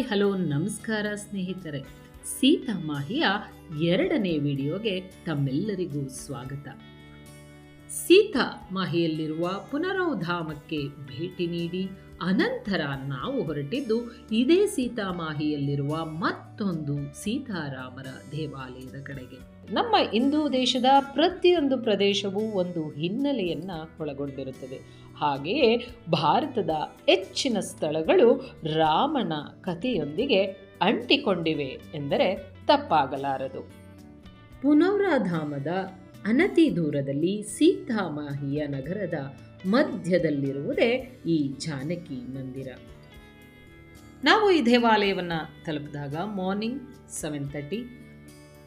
Hello ನಮಸ್ಕಾರ ಸ್ನೇಹಿತರೆ. ಸೀತಾ ಮಾಹಿಯ ಎರಡನೇ ವಿಡಿಯೋಗೆ ತಮ್ಮೆಲ್ಲರಿಗೂ ಸ್ವಾಗತ. ಸೀತಾ ಮಾಹಿಯಲ್ಲಿರುವ ಪುನರೋಧಾಮಕ್ಕೆ ಭೇಟಿ ನೀಡಿ ಅನಂತರ ನಾವು ಹೊರಟಿದ್ದು ಇದೇ ಸೀತಾಮಾಹಿಯಲ್ಲಿರುವ ಮತ್ತೊಂದು ಸೀತಾರಾಮರ ದೇವಾಲಯದ ಕಡೆಗೆ. ನಮ್ಮ ಹಿಂದೂ ದೇಶದ ಪ್ರತಿಯೊಂದು ಪ್ರದೇಶವೂ ಒಂದು ಹಿನ್ನೆಲೆಯನ್ನು ಒಳಗೊಂಡಿರುತ್ತದೆ. ಹಾಗೆಯೇ ಭಾರತದ ಹೆಚ್ಚಿನ ಸ್ಥಳಗಳು ರಾಮನ ಕಥೆಯೊಂದಿಗೆ ಅಂಟಿಕೊಂಡಿವೆ ಎಂದರೆ ತಪ್ಪಾಗಲಾರದು. ಪುನೌರಾಧಾಮದ ಅನತಿ ದೂರದಲ್ಲಿ ಸೀತಾಮಾಹಿಯ ನಗರದ ಮಧ್ಯದಲ್ಲಿರುವುದೇ ಈ ಜಾನಕಿ ಮಂದಿರ. ನಾವು ಈ ದೇವಾಲಯವನ್ನು ತಲುಪಿದಾಗ ಮಾರ್ನಿಂಗ್ ಸೆವೆನ್ ತರ್ಟಿ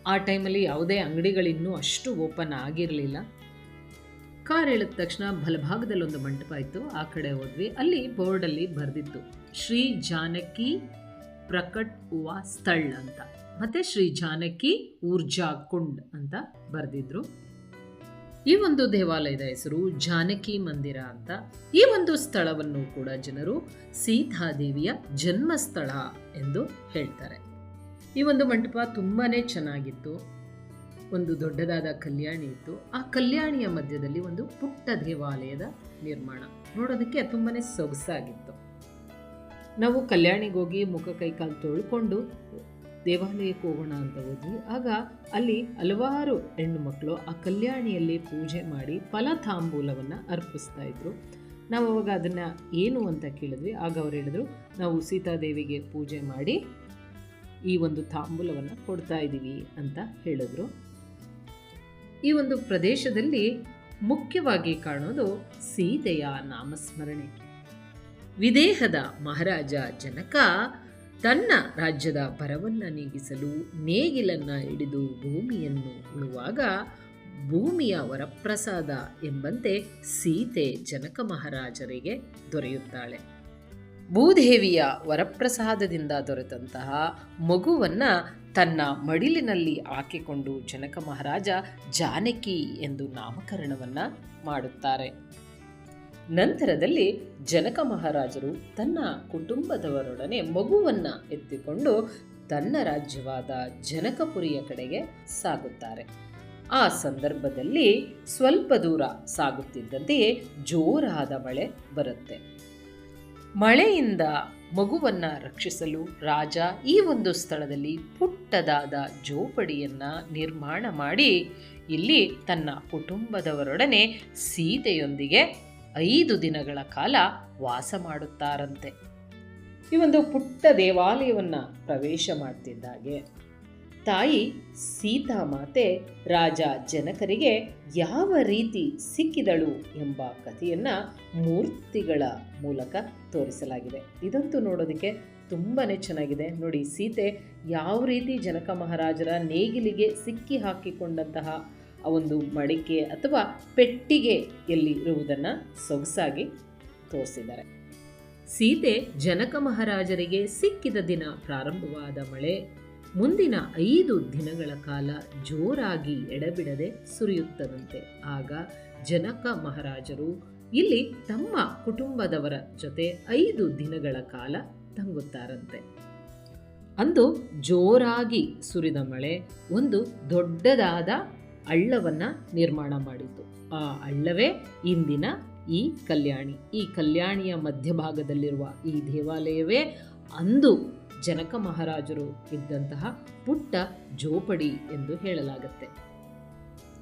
ಆ ಟೈಮಲ್ಲಿ ಯಾವುದೇ ಅಂಗಡಿಗಳಿನ್ನೂ ಅಷ್ಟು ಓಪನ್ ಆಗಿರಲಿಲ್ಲ. ಕಾರ್ ಹೇಳಿದ ತಕ್ಷಣ ಬಲಭಾಗದಲ್ಲಿ ಒಂದು ಮಂಟಪ ಇತ್ತು, ಆ ಕಡೆ ಹೋದ್ವಿ. ಅಲ್ಲಿ ಬೋರ್ಡಲ್ಲಿ ಬರೆದಿತ್ತು, ಶ್ರೀ ಜಾನಕಿ ಪ್ರಕಟ್ ಹೂವ ಸ್ಥಳ್ ಅಂತ. ಮತ್ತೆ ಶ್ರೀ ಜಾನಕಿ ಊರ್ಜಾ ಕುಂಡ್ ಅಂತ ಬರೆದಿದ್ರು. ಈ ಒಂದು ದೇವಾಲಯದ ಹೆಸರು ಜಾನಕಿ ಮಂದಿರ ಅಂತ. ಈ ಒಂದು ಸ್ಥಳವನ್ನು ಕೂಡ ಜನರು ಸೀತಾದೇವಿಯ ಜನ್ಮಸ್ಥಳ ಎಂದು ಹೇಳ್ತಾರೆ. ಈ ಒಂದು ಮಂಟಪ ತುಂಬಾನೇ ಚೆನ್ನಾಗಿತ್ತು. ಒಂದು ದೊಡ್ಡದಾದ ಕಲ್ಯಾಣಿ ಇತ್ತು. ಆ ಕಲ್ಯಾಣಿಯ ಮಧ್ಯದಲ್ಲಿ ಒಂದು ಪುಟ್ಟ ದೇವಾಲಯದ ನಿರ್ಮಾಣ. ನೋಡೋದಕ್ಕೆ ತುಂಬಾನೇ ಸೊಗಸಾಗಿತ್ತು. ನಾವು ಕಲ್ಯಾಣಿಗೆ ಹೋಗಿ ಮುಖ ಕೈ ಕಾಲು ತೊಳ್ಕೊಂಡು ದೇವಾಲಯಕ್ಕೆ ಹೋಗೋಣ ಅಂತ ಹೋದ್ವಿ. ಆಗ ಅಲ್ಲಿ ಹಲವಾರು ಹೆಣ್ಣು ಮಕ್ಕಳು ಆ ಕಲ್ಯಾಣಿಯಲ್ಲಿ ಪೂಜೆ ಮಾಡಿ ಫಲ ತಾಂಬೂಲವನ್ನು ಅರ್ಪಿಸ್ತಾ ಇದ್ರು. ನಾವು ಅವಾಗ ಅದನ್ನು ಏನು ಅಂತ ಕೇಳಿದ್ವಿ. ಆಗ ಅವ್ರು ಹೇಳಿದ್ರು, ನಾವು ಸೀತಾದೇವಿಗೆ ಪೂಜೆ ಮಾಡಿ ಈ ಒಂದು ತಾಂಬೂಲವನ್ನು ಕೊಡ್ತಾ ಇದ್ದೀವಿ ಅಂತ ಹೇಳಿದ್ರು. ಈ ಒಂದು ಪ್ರದೇಶದಲ್ಲಿ ಮುಖ್ಯವಾಗಿ ಕಾಣೋದು ಸೀತೆಯ ನಾಮಸ್ಮರಣೆ. ವಿದೇಹದ ಮಹಾರಾಜ ಜನಕ ತನ್ನ ರಾಜ್ಯದ ಬರವನ್ನ ನೀಗಿಸಲು ನೇಗಿಲನ್ನ ಹಿಡಿದು ಭೂಮಿಯನ್ನು ಉಳುವಾಗ ಭೂಮಿಯ ವರಪ್ರಸಾದ ಎಂಬಂತೆ ಸೀತೆ ಜನಕ ಮಹಾರಾಜರಿಗೆ ದೊರೆಯುತ್ತಾಳೆ. ಭೂದೇವಿಯ ವರಪ್ರಸಾದದಿಂದ ದೊರೆತಂತಹ ಮಗುವನ್ನ ತನ್ನ ಮಡಿಲಿನಲ್ಲಿ ಹಾಕಿಕೊಂಡು ಜನಕ ಮಹಾರಾಜ ಜಾನಕಿ ಎಂದು ನಾಮಕರಣವನ್ನ ಮಾಡುತ್ತಾರೆ. ನಂತರದಲ್ಲಿ ಜನಕ ಮಹಾರಾಜರು ತನ್ನ ಕುಟುಂಬದವರೊಡನೆ ಮಗುವನ್ನು ಎತ್ತಿಕೊಂಡು ತನ್ನ ರಾಜ್ಯವಾದ ಜನಕಪುರಿಯ ಕಡೆಗೆ ಸಾಗುತ್ತಾರೆ. ಆ ಸಂದರ್ಭದಲ್ಲಿ ಸ್ವಲ್ಪ ದೂರ ಸಾಗುತ್ತಿದ್ದಂತೆಯೇ ಜೋರಾದ ಮಳೆ ಬರುತ್ತೆ. ಮಳೆಯಿಂದ ಮಗುವನ್ನ ರಕ್ಷಿಸಲು ರಾಜ ಈ ಒಂದು ಸ್ಥಳದಲ್ಲಿ ಪುಟ್ಟದಾದ ಜೋಪಡಿಯನ್ನ ನಿರ್ಮಾಣ ಮಾಡಿ, ಇಲ್ಲಿ ತನ್ನ ಕುಟುಂಬದವರೊಡನೆ ಸೀತೆಯೊಂದಿಗೆ ಐದು ದಿನಗಳ ಕಾಲ ವಾಸ ಮಾಡುತ್ತಾರಂತೆ. ಈ ಒಂದು ಪುಟ್ಟ ದೇವಾಲಯವನ್ನು ಪ್ರವೇಶ ಮಾಡ್ತಿದ್ದಾಗೆ. ತಾಯಿ ಸೀತಾಮಾತೆ ರಾಜ ಜನಕರಿಗೆ ಯಾವ ರೀತಿ ಸಿಕ್ಕಿದಳು ಎಂಬ ಕಥೆಯನ್ನು ಮೂರ್ತಿಗಳ ಮೂಲಕ ತೋರಿಸಲಾಗಿದೆ. ಇದಂತೂ ನೋಡೋದಕ್ಕೆ ತುಂಬಾ ಚೆನ್ನಾಗಿದೆ. ನೋಡಿ ಸೀತೆ ಯಾವ ರೀತಿ ಜನಕ ಮಹಾರಾಜರ ನೇಗಿಲಿಗೆ ಸಿಕ್ಕಿ ಹಾಕಿಕೊಂಡಂತಹ ಆ ಒಂದು ಮಡಿಕೆ ಅಥವಾ ಪೆಟ್ಟಿಗೆಯಲ್ಲಿ ಇರುವುದನ್ನು ಸೊಗಸಾಗಿ ತೋರಿಸಿದ್ದಾರೆ. ಸೀತೆ ಜನಕ ಮಹಾರಾಜರಿಗೆ ಸಿಕ್ಕಿದ ದಿನ ಪ್ರಾರಂಭವಾದ ಮಳೆ ಮುಂದಿನ ಐದು ದಿನಗಳ ಕಾಲ ಜೋರಾಗಿ ಎಡಬಿಡದೆ ಸುರಿಯುತ್ತದಂತೆ. ಆಗ ಜನಕ ಮಹಾರಾಜರು ಇಲ್ಲಿ ತಮ್ಮ ಕುಟುಂಬದವರ ಜೊತೆ ಐದು ದಿನಗಳ ಕಾಲ ತಂಗುತ್ತಾರಂತೆ. ಅಂದು ಜೋರಾಗಿ ಸುರಿದ ಮಳೆ ಒಂದು ದೊಡ್ಡದಾದ ಹಳ್ಳವನ್ನ ನಿರ್ಮಾಣ ಮಾಡಿತು ಆ ಹಳ್ಳವೇ ಇಂದಿನ ಈ ಕಲ್ಯಾಣಿ. ಈ ಕಲ್ಯಾಣಿಯ ಮಧ್ಯಭಾಗದಲ್ಲಿರುವ ಈ ದೇವಾಲಯವೇ ಅಂದು ಜನಕ ಮಹಾರಾಜರು ಇದ್ದಂತಹ ಪುಟ್ಟ ಜೋಪಡಿ ಎಂದು ಹೇಳಲಾಗುತ್ತೆ.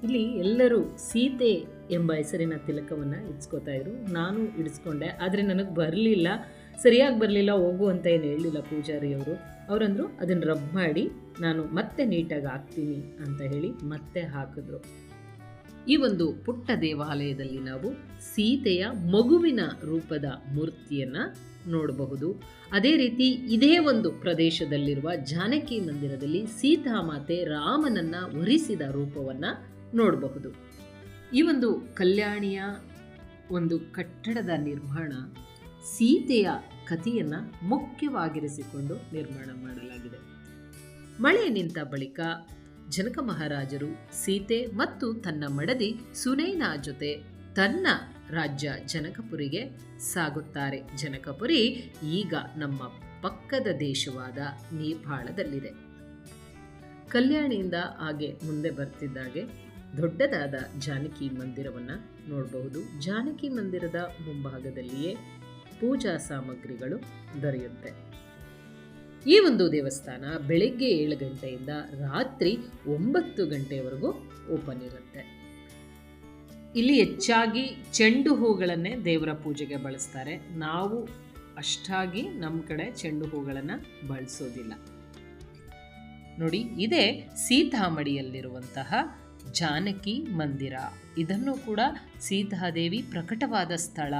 ಇಲ್ಲಿ ಎಲ್ಲರೂ ಸೀತೆ ಎಂಬ ಹೆಸರಿನ ತಿಲಕವನ್ನು ಇಡ್ಸ್ಕೊತಾ ನಾನು ಇಡಿಸ್ಕೊಂಡೆ, ಆದರೆ ನನಗೆ ಬರಲಿಲ್ಲ. ಸರಿಯಾಗಿ ಬರಲಿಲ್ಲ, ಹೋಗು ಅಂತ ಏನು ಹೇಳಲಿಲ್ಲ ಪೂಜಾರಿಯವರು. ಅವರಂದ್ರು ಅದನ್ನು ರಬ್ ಮಾಡಿ, ನಾನು ಮತ್ತೆ ನೀಟಾಗಿ ಹಾಕ್ತೀನಿ ಅಂತ ಹೇಳಿ ಮತ್ತೆ ಹಾಕಿದ್ರು. ಈ ಒಂದು ಪುಟ್ಟ ದೇವಾಲಯದಲ್ಲಿ ನಾವು ಸೀತೆಯ ಮಗುವಿನ ರೂಪದ ಮೂರ್ತಿಯನ್ನು ನೋಡಬಹುದು. ಅದೇ ರೀತಿ ಇದೇ ಒಂದು ಪ್ರದೇಶದಲ್ಲಿರುವ ಜಾನಕಿ ಮಂದಿರದಲ್ಲಿ ಸೀತಾಮಾತೆ ರಾಮನನ್ನು ಒರಿಸಿದ ರೂಪವನ್ನು ನೋಡಬಹುದು. ಈ ಒಂದು ಕಲ್ಯಾಣಿಯ ಒಂದು ಕಟ್ಟಡದ ನಿರ್ಮಾಣ ಸೀತೆಯ ಕಥೆಯನ್ನ ಮುಖ್ಯವಾಗಿರಿಸಿಕೊಂಡು ನಿರ್ಮಾಣ ಮಾಡಲಾಗಿದೆ. ಮಳೆ ನಿಂತ ಬಳಿಕ ಜನಕ ಮಹಾರಾಜರು ಸೀತೆ ಮತ್ತು ತನ್ನ ಮಡದಿ ಸುನೈನಾ ಜೊತೆ ತನ್ನ ರಾಜ್ಯ ಜನಕಪುರಿಗೆ ಸಾಗುತ್ತಾರೆ. ಜನಕಪುರಿ ಈಗ ನಮ್ಮ ಪಕ್ಕದ ದೇಶವಾದ ನೇಪಾಳದಲ್ಲಿದೆ. ಕಲ್ಯಾಣಿಯಿಂದ ಹಾಗೆ ಮುಂದೆ ಬರ್ತಿದ್ದಾಗೆ ದೊಡ್ಡದಾದ ಜಾನಕಿ ಮಂದಿರವನ್ನು ನೋಡಬಹುದು. ಜಾನಕಿ ಮಂದಿರದ ಮುಂಭಾಗದಲ್ಲಿಯೇ ಪೂಜಾ ಸಾಮಗ್ರಿಗಳು ದೊರೆಯುತ್ತೆ. ಈ ಒಂದು ದೇವಸ್ಥಾನ ಬೆಳಿಗ್ಗೆ ಏಳು ಗಂಟೆಯಿಂದ ರಾತ್ರಿ ಒಂಬತ್ತು ಗಂಟೆವರೆಗೂ ಓಪನ್ ಇರುತ್ತೆ. ಇಲ್ಲಿ ಹೆಚ್ಚಾಗಿ ಚೆಂಡು ಹೂಗಳನ್ನೇ ದೇವರ ಪೂಜೆಗೆ ಬಳಸ್ತಾರೆ. ನಾವು ಅಷ್ಟಾಗಿ ನಮ್ಮ ಕಡೆ ಚೆಂಡು ಹೂಗಳನ್ನು ಬಳಸೋದಿಲ್ಲ. ನೋಡಿ, ಇದೇ ಸೀತಾಮಡಿಯಲ್ಲಿರುವಂತಹ ಜಾನಕಿ ಮಂದಿರ. ಇದನ್ನು ಕೂಡ ಸೀತಾದೇವಿ ಪ್ರಕಟವಾದ ಸ್ಥಳ.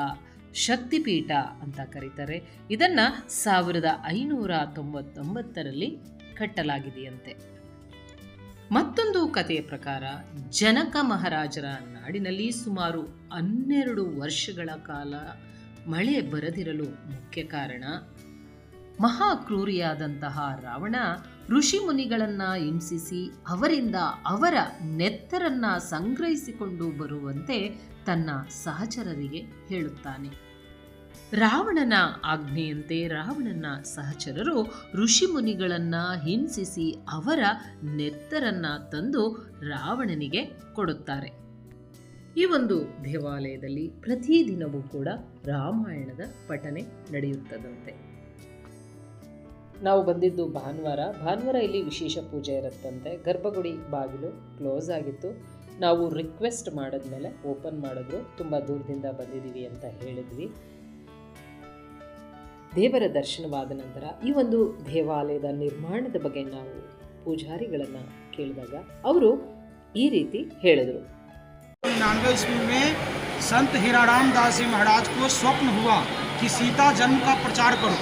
ಶಕ್ತಿಪೀಠ ಅಂತ ಕರೀತಾರೆ. ಇದನ್ನ ಸಾವಿರದ ಐನೂರ ತೊಂಬತ್ತೊಂಬತ್ತರಲ್ಲಿ ಕಟ್ಟಲಾಗಿದೆಯಂತೆ. ಮತ್ತೊಂದು ಕಥೆಯ ಪ್ರಕಾರ ಜನಕ ಮಹಾರಾಜರ ನಾಡಿನಲ್ಲಿ ಸುಮಾರು ಹನ್ನೆರಡು ವರ್ಷಗಳ ಕಾಲ ಮಳೆ ಬರದಿರಲು ಮುಖ್ಯ ಕಾರಣ ಮಹಾಕ್ರೂರಿಯಾದಂತಹ ರಾವಣ ಋಷಿ ಮುನಿಗಳನ್ನ ಹಿಂಸಿಸಿ ಅವರಿಂದ ಅವರ ನೆತ್ತರನ್ನ ಸಂಗ್ರಹಿಸಿಕೊಂಡು ಬರುವಂತೆ ತನ್ನ ಸಹಚರರಿಗೆ ಹೇಳುತ್ತಾನೆ. ರಾವಣನ ಆಜ್ಞೆಯಂತೆ ರಾವಣನ ಸಹಚರರು ಋಷಿ ಮುನಿಗಳನ್ನ ಹಿಂಸಿಸಿ ಅವರ ನೆತ್ತರನ್ನ ತಂದು ರಾವಣನಿಗೆ ಕೊಡುತ್ತಾರೆ. ಈ ಒಂದು ದೇವಾಲಯದಲ್ಲಿ ಪ್ರತಿದಿನವೂ ಕೂಡ ರಾಮಾಯಣದ ಪಠನೆ ನಡೆಯುತ್ತದಂತೆ. ನಾವು ಬಂದಿದ್ದು ಭಾನುವಾರ ಭಾನುವಾರ ಇಲ್ಲಿ ವಿಶೇಷ ಪೂಜೆ ಇರುತ್ತಂತೆ ಗರ್ಭಗುಡಿ ಬಾಗಿಲು ಕ್ಲೋಸ್ ಆಗಿತ್ತು ನಾವು ರಿಕ್ವೆಸ್ಟ್ ಮಾಡಿದ್ಮೇಲೆ ಓಪನ್ ಮಾಡಿದ್ರು ತುಂಬ ದೂರದಿಂದ ಬಂದಿದ್ದೀವಿ ಅಂತ ಹೇಳಿದ್ವಿ ದೇವರ ದರ್ಶನವಾದ ನಂತರ ಈ ಒಂದು ದೇವಾಲಯದ ನಿರ್ಮಾಣದ ಬಗ್ಗೆ ನಾವು ಪೂಜಾರಿಗಳನ್ನು ಕೇಳಿದಾಗ ಅವರು ಈ ರೀತಿ ಹೇಳಿದರು निन्यानवे ईस्वी में संत हीराराम दास जी महाराज को स्वप्न हुआ कि सीता जन्म का प्रचार करो।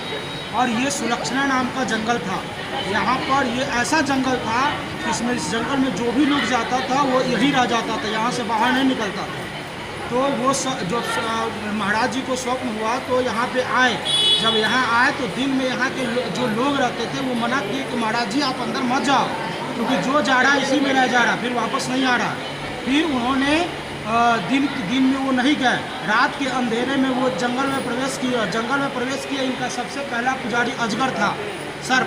और ये सुलक्षणा नाम का जंगल था। यहाँ पर ये ऐसा जंगल था कि इसमें इस जंगल में जो भी लोग जाता था वो यही रह जाता था। यहाँ से बाहर नहीं निकलता था। तो वो स, जो महाराज जी को स्वप्न हुआ तो यहाँ पे आए। जब यहाँ आए तो दिन में यहाँ के जो लोग रहते थे वो मना किए कि महाराज जी आप अंदर मत जाओ क्योंकि जो जा रहा है इसी में रह जा रहा फिर वापस नहीं आ रहा। फिर उन्होंने दिन दिन में वो नहीं गए। रात के अंधेरे में वो जंगल में प्रवेश किया जंगल में प्रवेश किया इनका सबसे पहला पुजारी अजगर था। सर,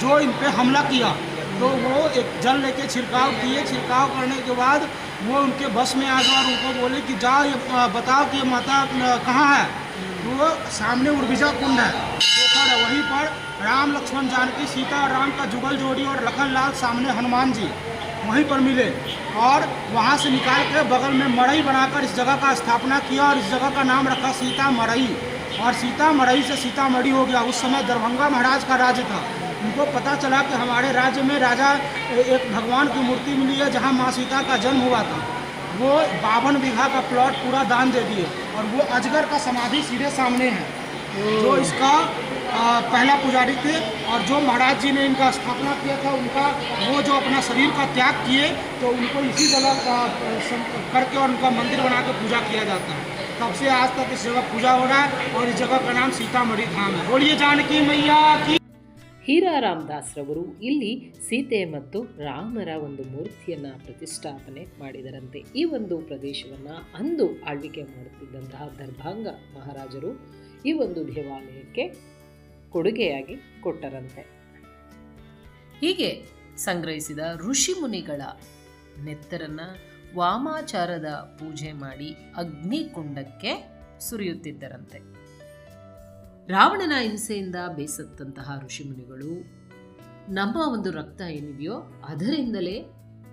जो इन पर हमला किया तो वो एक जल लेके छिड़काव किए। छिड़काव करने के बाद वो उनके बस में आ गए और उनको बोले कि ये बताओ कि माता कहाँ है? तो वो सामने उर्विजा कुंड है। पोखर है। वहीं पर राम लक्ष्मण जानकी, सीता और राम का जुगल जोड़ी और लखन लाल सामने हनुमान जी। वहीं पर मिले और वहाँ से निकाल के बगल में मड़ई बनाकर इस जगह का स्थापना किया और इस जगह का नाम रखा सीता मड़ई। और सीता मड़ई से सीतामढ़ी हो गया। उस समय दरभंगा महाराज का राज्य था। उनको पता चला कि हमारे राज्य में राजा एक भगवान की मूर्ति मिली है जहाँ माँ सीता का जन्म हुआ था। वो बावन बीघा का प्लॉट पूरा दान दे दिए और वो अजगर का समाधि सीधे सामने है। जो इसका पहला पुजारी थे और जो महाराज जी ने इनका स्थापना किया था उनका वो जो अपना शरीर का त्याग किए तो उनको इसी जगह आ, सं- करके और उनका मंदिर बना के पूजा किया जाता है तब से आज तक इस जगह पूजा हो रहा है और इस जगह का नाम सीतामढ़ी धाम है बोलिए जानकी मैया की ಹೀರಾರಾಮ್ ದಾಸ್ರವರು ಇಲ್ಲಿ ಸೀತೆ ಮತ್ತು ರಾಮರ ಒಂದು ಮೂರ್ತಿಯನ್ನ ಪ್ರತಿಷ್ಠಾಪನೆ ಮಾಡಿದರಂತೆ ಈ ಒಂದು ಪ್ರದೇಶವನ್ನ ಅಂದು ಆಳ್ವಿಕೆ ಮಾಡುತ್ತಿದ್ದಂತಹ ದರ್ಭಾಂಗ ಮಹಾರಾಜರು ಈ ಒಂದು ದೇವಾಲಯಕ್ಕೆ ಕೊಡುಗೆಯಾಗಿ ಕೊಟ್ಟರಂತೆ. ಹೀಗೆ ಸಂಗ್ರಹಿಸಿದ ಋಷಿ ಮುನಿಗಳ ನೆತ್ತರನ್ನ ವಾಮಾಚಾರದ ಪೂಜೆ ಮಾಡಿ ಅಗ್ನಿಕುಂಡಕ್ಕೆ ಸುರಿಯುತ್ತಿದ್ದರಂತೆ. ರಾವಣನ ಹಿಂಸೆಯಿಂದ ಬೇಸತ್ತಂತಹ ಋಷಿಮುನಿಗಳು ನಮ್ಮ ಒಂದು ರಕ್ತ ಏನಿದೆಯೋ ಅದರಿಂದಲೇ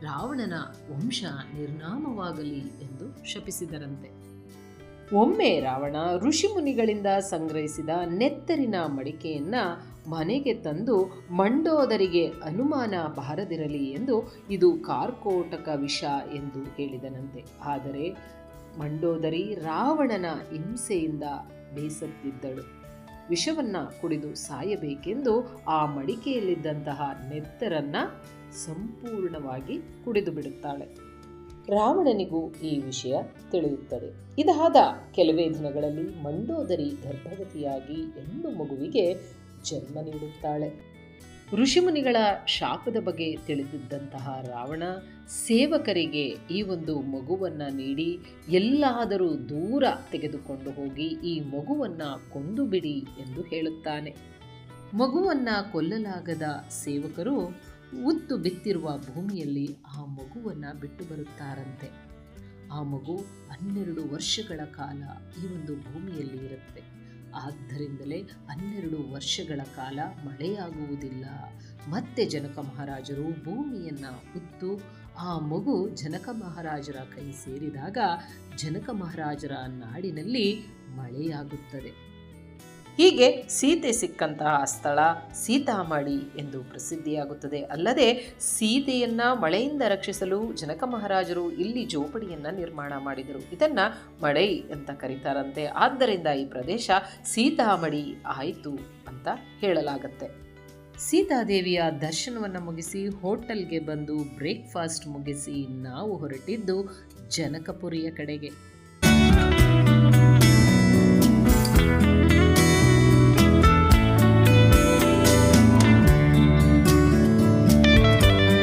ರಾವಣನ ವಂಶ ನಿರ್ನಾಮವಾಗಲಿ ಎಂದು ಶಪಿಸಿದರಂತೆ. ಒಮ್ಮೆ ರಾವಣ ಋಷಿಮುನಿಗಳಿಂದ ಸಂಗ್ರಹಿಸಿದ ನೆತ್ತರಿನ ಮಡಿಕೆಯನ್ನ ಮನೆಗೆ ತಂದು ಮಂಡೋದರಿಗೆ ಅನುಮಾನ ಬಾರದಿರಲಿ ಎಂದು ಇದು ಕಾರ್ಕೋಟಕ ವಿಷ ಎಂದು ಹೇಳಿದನಂತೆ. ಆದರೆ ಮಂಡೋದರಿ ರಾವಣನ ಹಿಂಸೆಯಿಂದ ಬೇಸತ್ತಿದ್ದಳು. ವಿಷವನ್ನ ಕುಡಿದು ಸಾಯಬೇಕೆಂದು ಆ ಮಡಿಕೆಯಲ್ಲಿದ್ದಂತಹ ನೆತ್ತರನ್ನ ಸಂಪೂರ್ಣವಾಗಿ ಕುಡಿದು ಬಿಡುತ್ತಾಳೆ. ರಾವಣನಿಗೂ ಈ ವಿಷಯ ತಿಳಿಯುತ್ತದೆ. ಇದಾದ ಕೆಲವೇ ದಿನಗಳಲ್ಲಿ ಮಂಡೋದರಿ ಗರ್ಭವತಿಯಾಗಿ ಹೆಣ್ಣು ಮಗುವಿಗೆ ಜನ್ಮ ನೀಡುತ್ತಾಳೆ. ಋಷಿಮುನಿಗಳ ಶಾಪದ ಬಗ್ಗೆ ತಿಳಿದಿದ್ದಂತಹ ರಾವಣ ಸೇವಕರಿಗೆ ಈ ಒಂದು ಮಗುವನ್ನು ನೀಡಿ ಎಲ್ಲಾದರೂ ದೂರ ತೆಗೆದುಕೊಂಡು ಹೋಗಿ ಈ ಮಗುವನ್ನು ಕೊಂದು ಬಿಡಿ ಎಂದು ಹೇಳುತ್ತಾನೆ. ಮಗುವನ್ನು ಕೊಲ್ಲಲಾಗದ ಸೇವಕರು ಉತ್ತು ಬಿತ್ತಿರುವ ಭೂಮಿಯಲ್ಲಿ ಆ ಮಗುವನ್ನು ಬಿಟ್ಟು ಬರುತ್ತಾರಂತೆ. ಆ ಮಗು ಹನ್ನೆರಡು ವರ್ಷಗಳ ಕಾಲ ಈ ಒಂದು ಭೂಮಿಯಲ್ಲಿ ಇರುತ್ತೆ. ಆದ್ದರಿಂದಲೇ ಹನ್ನೆರಡು ವರ್ಷಗಳ ಕಾಲ ಮಳೆಯಾಗುವುದಿಲ್ಲ. ಮತ್ತೆ ಜನಕ ಮಹಾರಾಜರು ಭೂಮಿಯನ್ನು ಉತ್ತು ಆ ಮಗು ಜನಕ ಮಹಾರಾಜರ ಕೈ ಸೇರಿದಾಗ ಜನಕ ಮಹಾರಾಜರ ನಾಡಿನಲ್ಲಿ ಮಳೆಯಾಗುತ್ತದೆ. ಹೀಗೆ ಸೀತೆ ಸಿಕ್ಕಂತಹ ಸ್ಥಳ ಸೀತಾಮಡಿ ಎಂದು ಪ್ರಸಿದ್ಧಿಯಾಗುತ್ತದೆ. ಅಲ್ಲದೆ ಸೀತೆಯನ್ನು ಮಳೆಯಿಂದ ರಕ್ಷಿಸಲು ಜನಕ ಮಹಾರಾಜರು ಇಲ್ಲಿ ಜೋಪಡಿಯನ್ನು ನಿರ್ಮಾಣ ಮಾಡಿದರು. ಇದನ್ನು ಮಡೈ ಅಂತ ಕರೀತಾರಂತೆ. ಆದ್ದರಿಂದ ಈ ಪ್ರದೇಶ ಸೀತಾಮಡಿ ಆಯಿತು ಅಂತ ಹೇಳಲಾಗತ್ತೆ. ಸೀತಾದೇವಿಯ ದರ್ಶನವನ್ನು ಮುಗಿಸಿ ಹೋಟೆಲ್ಗೆ ಬಂದು ಬ್ರೇಕ್ಫಾಸ್ಟ್ ಮುಗಿಸಿ ನಾವು ಹೊರಟಿದ್ದು ಜನಕಪುರಿಯ ಕಡೆಗೆ.